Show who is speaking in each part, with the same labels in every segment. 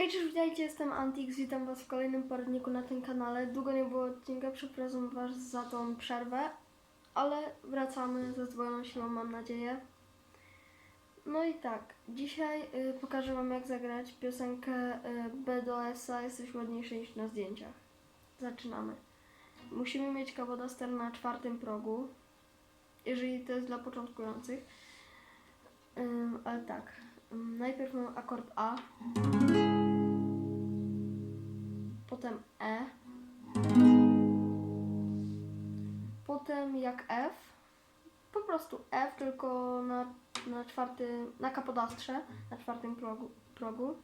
Speaker 1: Hej, cześć, witajcie, jestem Antix, witam was w kolejnym poradniku na tym kanale. Długo nie było odcinka, przepraszam was za tą przerwę, ale wracamy ze zdwojoną siłą, mam nadzieję. No i tak, dzisiaj y, pokażę wam jak zagrać piosenkę y, B do S-a Jesteś ładniejszy niż na zdjęciach. Zaczynamy. Musimy mieć kawodaster na czwartym progu, jeżeli to jest dla początkujących. Ym, ale tak, najpierw mam akord A, potem E, potem jak F, po prostu F, tylko na, na czwartym, na kapodastrze, na czwartym progu, progu.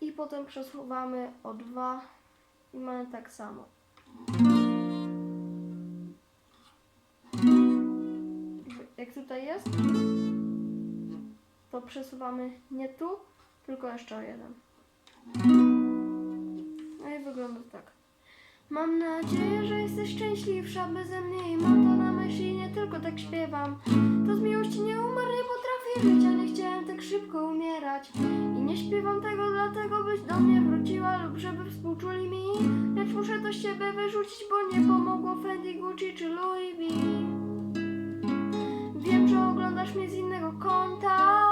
Speaker 1: I potem przesuwamy o 2 i mamy tak samo. Jak tutaj jest, to przesuwamy nie tu, tylko jeszcze o jeden. No i wygląda tak. Mam nadzieję, że jesteś szczęśliwsza beze mnie i mam to na myśli, nie tylko tak śpiewam. To z miłości nie umarł, nie potrafię żyć, a nie chciałem tak szybko umierać. I nie śpiewam tego dlatego, byś do mnie wróciła lub żeby współczuli mi. Lecz muszę to z siebie wyrzucić, bo nie pomogło Fendi, Gucci czy Louis V. Wiem, że oglądasz mnie z innego kąta.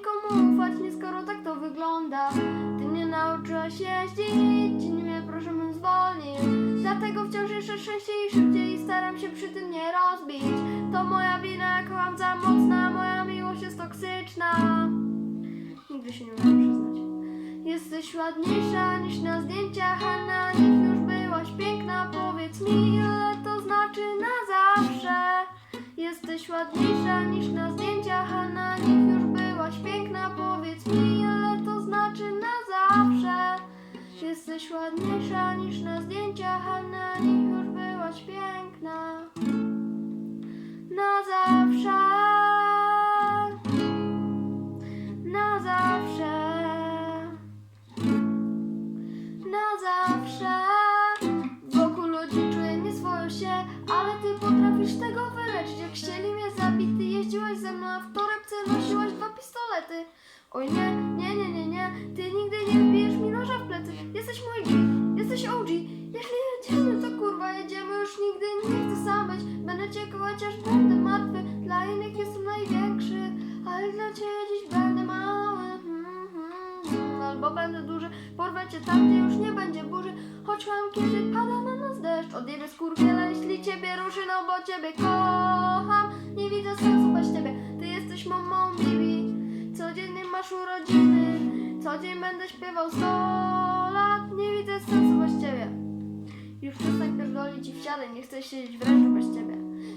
Speaker 1: Nikomu ufać, nie skoro tak to wygląda. Ty nie nauczyłaś jeździć, nie proszę bym zwolnił. Dlatego wciąż jeszcze częściej i szybciej i staram się przy tym nie rozbić. To moja wina, kocham za mocna, moja miłość jest toksyczna. Nigdy się nie umiem przyznać. Jesteś ładniejsza niż na zdjęciach, a na nich już byłaś piękna. Powiedz mi, ile to znaczy na zawsze. Jesteś ładniejsza niż na zdjęciach, a na nich już byłaś piękna. Powiedz mi, Oj nie, nie, nie, nie, nie. Ty nigdy nie wbijesz mi noża w plecy. Jesteś mój G, jesteś OG Jeśli jedziemy to kurwa jedziemy Już nigdy nie chcę sam być. Będę cię kochać aż będę martwy. Dla innych jestem największy Ale dla ciebie dziś będę mały. Hmm, hmm, hmm. Albo będę duży. Porwę cię tam, gdzie już nie będzie burzy. Choć mam kiedy pada na nas deszcz. Odjebie skurwiela, jeśli ciebie ruszy No bo ciebie kocham. Nie widzę sensu bez ciebie masz urodziny Co dzień będę śpiewał 100 lat Nie widzę sensu bez ciebie już przestań pierdolić i wsiadaj, nie chcę siedzieć w rężu bez ciebie.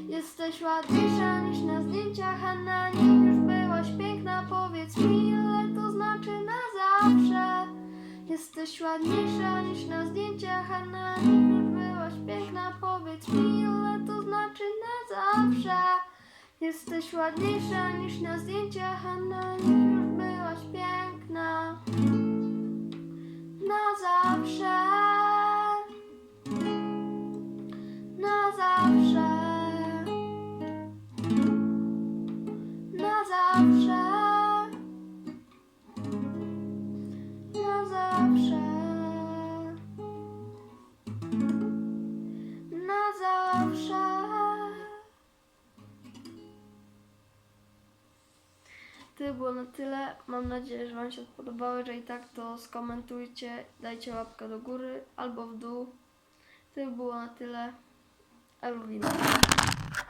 Speaker 1: Jesteś ładniejsza niż na zdjęciach, a na już byłaś piękna. Powiedz mi, ile to znaczy na zawsze. Jesteś ładniejsza niż na zdjęciach, a na już byłaś piękna. Powiedz mi, ile to znaczy na zawsze. Jesteś ładniejsza niż na zdjęciach, a na już byłaś To było na tyle. Mam nadzieję, że Wam się podobało. Jeżeli tak, to skomentujcie, dajcie łapkę do góry albo w dół. To by było na tyle. Elwina.